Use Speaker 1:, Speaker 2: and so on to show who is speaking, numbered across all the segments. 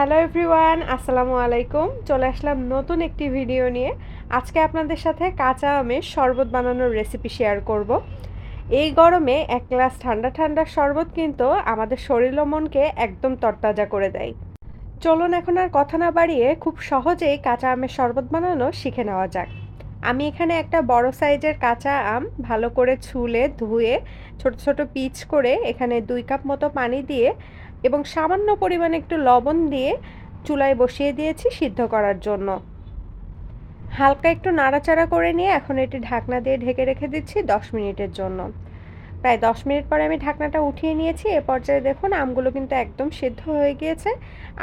Speaker 1: Hello everyone, আসসালামু আলাইকুম। চলে আসলাম নতুন একটি ভিডিও নিয়ে। আজকে আপনাদের সাথে কাঁচা আমের শরবত বানানোর রেসিপি শেয়ার করব। এই গরমে এক গ্লাস ঠান্ডা ঠান্ডা শরবত কিন্তু আমাদের শরীর ও মনকে একদম তরতাজা করে দেয়। চলুন এখন আর কথা না বাড়িয়ে খুব সহজেই কাঁচা আমের শরবত বানানো শিখে নেওয়া যাক। আমি এখানে একটা বড় সাইজের কাঁচা আম ভালো করে ছুলে ধুয়ে ছোট ছোট পিচ করে এখানে দুই কাপ মতো পানি দিয়ে এবং সামান্য পরিমাণে একটু লবণ দিয়ে চুলায় বসিয়ে দিয়েছি সিদ্ধ করার জন্য। হালকা একটু নাড়াচাড়া করে নিয়ে এখন এটি ঢাকনা দিয়ে ঢেকে রেখে দিচ্ছি দশ মিনিটের জন্য। প্রায় দশ মিনিট পরে আমি ঢাকনাটা উঠিয়ে নিয়েছি। এ পর্যায়ে দেখুন আমগুলো কিন্তু একদম সিদ্ধ হয়ে গিয়েছে।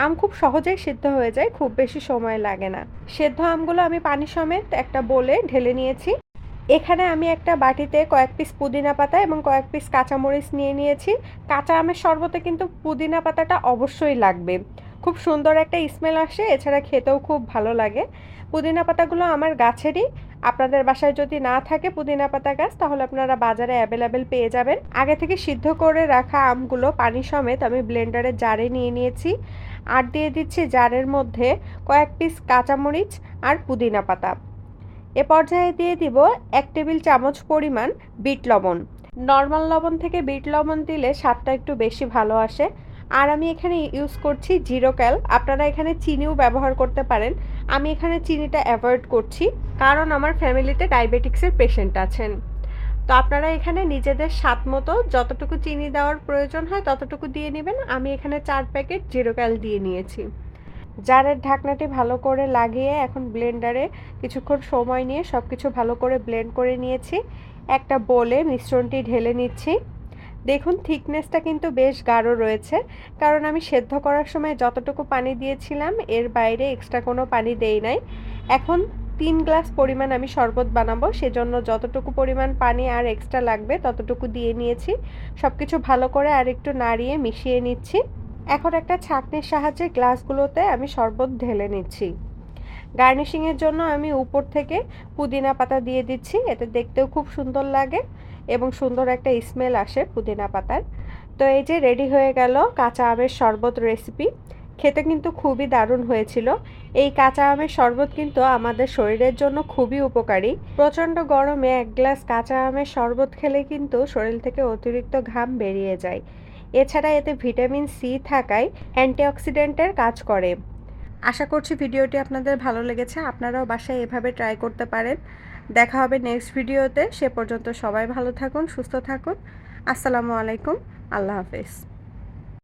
Speaker 1: আম খুব সহজেই সিদ্ধ হয়ে যায়, খুব বেশি সময় লাগে না। সেদ্ধ আমগুলো আমি পানি সমেত একটা বলে ঢেলে নিয়েছি। এখানে আমি একটা বাটিতে কয়েক পিস পুদিনা পাতা এবং কয়েক পিস কাঁচামরিচ নিয়ে নিয়েছি। কাঁচা আমের শরবতে কিন্তু পুদিনা পাতাটা অবশ্যই লাগবে। খুব সুন্দর একটা স্মেল আসে, এছাড়া খেতেও খুব ভালো লাগে। পুদিনা পাতাগুলো আমার গাছেরই। আপনাদের বাসায় যদি না থাকে পুদিনা পাতা গাছ, তাহলে আপনারা বাজারে অ্যাভেলেবেল পেয়ে যাবেন। আগে থেকে সিদ্ধ করে রাখা আমগুলো পানি সমেত আমি ব্লেন্ডারের জারে নিয়ে নিয়েছি। আর দিয়ে দিচ্ছি জারের মধ্যে কয়েক পিস কাঁচামরিচ আর পুদিনা পাতা। এ পর্যায়ে দিয়ে দিব এক টেবিল চামচ পরিমাণ বিট লবণ। নর্মাল লবণ থেকে বিট লবণ দিলে স্বাদটা একটু বেশি ভালো আসে। আর আমি এখানে ইউজ করছি জিরো ক্যাল। আপনারা এখানে চিনিও ব্যবহার করতে পারেন। আমি এখানে চিনিটা অ্যাভয়েড করছি, কারণ আমার ফ্যামিলিতে ডায়াবেটিক্সের পেশেন্ট আছেন। তো আপনারা এখানে নিজেদের স্বাদ মতো যতটুকু চিনি দেওয়ার প্রয়োজন হয় ততটুকু দিয়ে নেবেন। আমি এখানে চার প্যাকেট জিরো ক্যাল দিয়ে নিয়েছি। জারের ঢাকনাটি ভালো করে লাগিয়ে এখন ব্লেন্ডারে কিছুক্ষণ সময় নিয়ে সব কিছু ভালো করে ব্লেন্ড করে নিয়েছি। একটা বলে মিশ্রণটি ঢেলে নিচ্ছি। দেখুন, থিকনেসটা কিন্তু বেশ গাঢ় রয়েছে, কারণ আমি সেদ্ধ করার সময় যতটুকু পানি দিয়েছিলাম, এর বাইরে এক্সট্রা কোনো পানি দেই নাই। এখন তিন গ্লাস পরিমাণ আমি শরবত বানাবো, সেজন্য যতটুকু পরিমাণ পানি আর এক্সট্রা লাগবে ততটুকু দিয়ে নিয়েছি। সব কিছু ভালো করে আর একটু নাড়িয়ে মিশিয়ে নিচ্ছি। এখন একটা ছাঁকনির সাহায্যে গ্লাসগুলোতে আমি শরবত ঢেলে নিচ্ছি। গার্নিশিংয়ের জন্য আমি উপর থেকে পুদিনা পাতা দিয়ে দিচ্ছি, এতে দেখতেও খুব সুন্দর লাগে এবং সুন্দর একটা স্মেল আসে পুদিনা পাতার। তো এই যে রেডি হয়ে গেল কাঁচা আমের শরবত রেসিপি। খেতে কিন্তু খুবই দারুণ হয়েছিল। এই কাঁচা আমের শরবত কিন্তু আমাদের শরীরের জন্য খুবই উপকারী। প্রচণ্ড গরমে এক গ্লাস কাঁচা আমের শরবত খেলে কিন্তু শরীর থেকে অতিরিক্ত ঘাম বেরিয়ে যায়। এছাড়া এতে ভিটামিন সি থাকায় অ্যান্টিঅক্সিডেন্টের কাজ করে। আশা করছি ভিডিওটি আপনাদের ভালো লেগেছে। আপনারাও বাসায় এভাবে ট্রাই করতে পারেন। দেখা হবে নেক্সট ভিডিওতে। সে পর্যন্ত সবাই ভালো থাকুন, সুস্থ থাকুন। আসসালামু আলাইকুম। আল্লাহ হাফেজ।